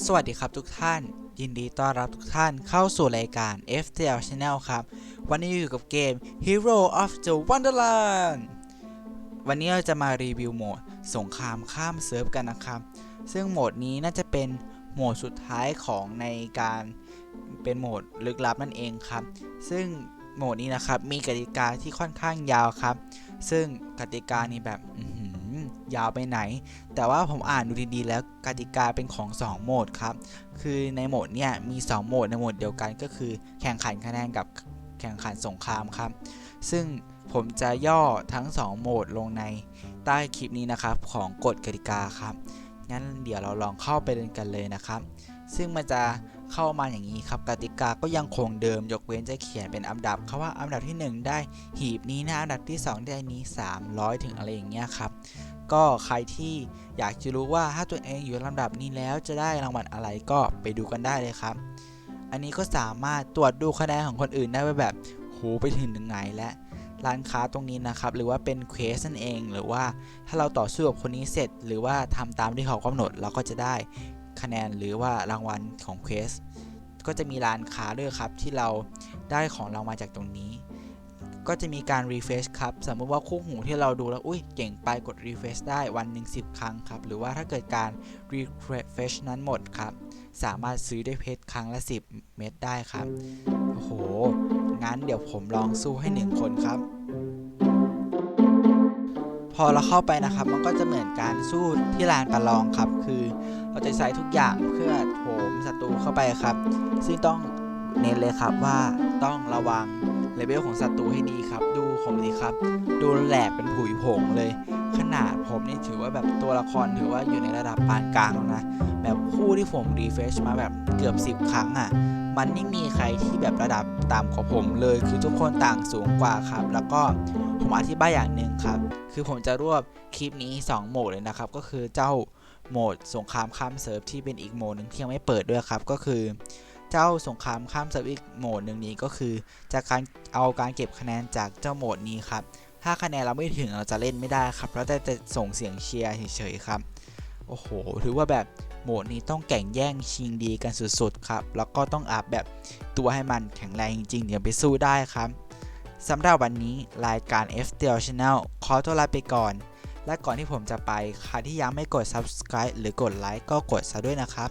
สวัสดีครับทุกท่าน ยินดีต้อนรับทุกท่านเข้าสู่รายการ FTL Channel ครับ วันนี้อยู่กับเกม Hero of the Wonderland วันนี้เราจะมารีวิวโหมดสงครามข้ามเซิร์ฟกันนะครับ ซึ่งโหมดนี้น่าจะเป็นโหมดสุดท้ายของในการเป็นโหมดลึกลับนั่นเองครับ ซึ่งโหมดนี้นะครับมีกติกาที่ค่อนข้างยาวครับ ซึ่งกติกานี้แบบ ยาวไปไหน แต่ว่าผมอ่านดูดีๆแล้วกติกาเป็นของ 2 โหมดครับ คือในโหมดเนี่ยมี 2 โหมดในโหมดเดียวกันก็คือแข่งขันคะแนนกับแข่งขันสงครามครับ ซึ่งผมจะย่อทั้ง 2 โหมดลงในใต้คลิปนี้นะครับของกฎกติกาครับ งั้นเดี๋ยวเราลองเข้าไปเล่นกันเลยนะครับ ซึ่งมันจะเข้ามาอย่างนี้ครับกติกาก็ยังคงเดิมยกเว้นจะเขียนเป็นอันดับเขาว่าอันดับที่ 1 ได้หีบนี้นะอันดับที่ 2 ได้นี้ 300 ถึงอะไรอย่างเงี้ยครับ ก็ใครที่อยากจะรู้ว่าถ้าตัวเองอยู่ลำดับนี้แล้วจะได้รางวัลอะไรก็ไปดูกันได้เลยครับ อันนี้ก็สามารถตรวจดูคะแนนของคนอื่นได้ว่าแบบโหไปถึงถึงไหนและร้านค้าตรงนี้นะครับ หรือว่าเป็นเควสนั่นเอง หรือว่าถ้าเราต่อสู้กับคนนี้เสร็จ หรือว่าทำตามที่เขากำหนดเราก็จะได้คะแนนหรือว่ารางวัลของเควสก็จะมีร้านค้าด้วยครับที่เราได้ของรางวัลจากตรงนี้ ก็จะมีการ refresh ครับ สมมติว่าคู่หูที่เราดูแล้ว อุ้ยเก่งไปกด refresh ได้วันหนึ่ง10 ครั้งครับ หรือว่าถ้าเกิดการ refresh นั้นหมดครับ สามารถซื้อได้เพชรครั้งละ 10 เม็ดได้ครับ โอ้โห งั้นเดี๋ยวผมลองสู้ให้ 1 คนครับ พอเราเข้าไปนะครับ มันก็จะเหมือนการสู้ที่ลานประลองครับ คือเราจะใช้ทุกอย่างเพื่อโถมศัตรูเข้าไปครับ ซึ่งต้องเน้นเลยครับว่าต้องระวัง เลเวลของศัตรูให้ดีครับ ดูผมดีครับ ดูแหลกเป็นผุยผงเลย ขนาดผมนี่ถือว่าแบบตัวละครถือว่าอยู่ในระดับปานกลางแล้วนะ แบบคู่ที่ผมรีเฟชมาแบบเกือบ 10 ครั้งอะ่ะ มันไม่มีใครที่แบบระดับต่ำกว่าผมเลย คือทุกคนต่างสูงกว่าครับ แล้วก็ผมอธิบายอย่างหนึ่งครับ คือผมจะรวบคลิปนี้ 2 โหมดเลยนะครับ ก็คือเจ้าโหมดสงครามข้ามเซิร์ฟที่เป็นอีกโหมดหนึ่งที่ยังไม่เปิดด้วยครับ ก็คือ เจ้าสงครามข้ามเซิร์ฟอีกโหมดหนึ่งนี้ก็คือจากการเอาการเก็บคะแนนจากเจ้าโหมดนี้ครับ ถ้าคะแนนเราไม่ถึงเราจะเล่นไม่ได้ครับ เราจะจะส่งเสียงเชียร์เฉยๆครับ โอ้โห ถือว่าแบบโหมดนี้ต้องแข่งแย่งชิงดีกันสุดๆครับ แล้วก็ต้องอัพแบบตัวให้มันแข็งแรงจริงๆเดี๋ยวไปสู้ได้ครับสำหรับวันนี้รายการ FTL Channel ขอตัวลาไปก่อน และก่อนที่ผมจะไปใครที่ยังไม่กด Subscribe หรือกดไลค์ก็กดซะด้วยนะครับ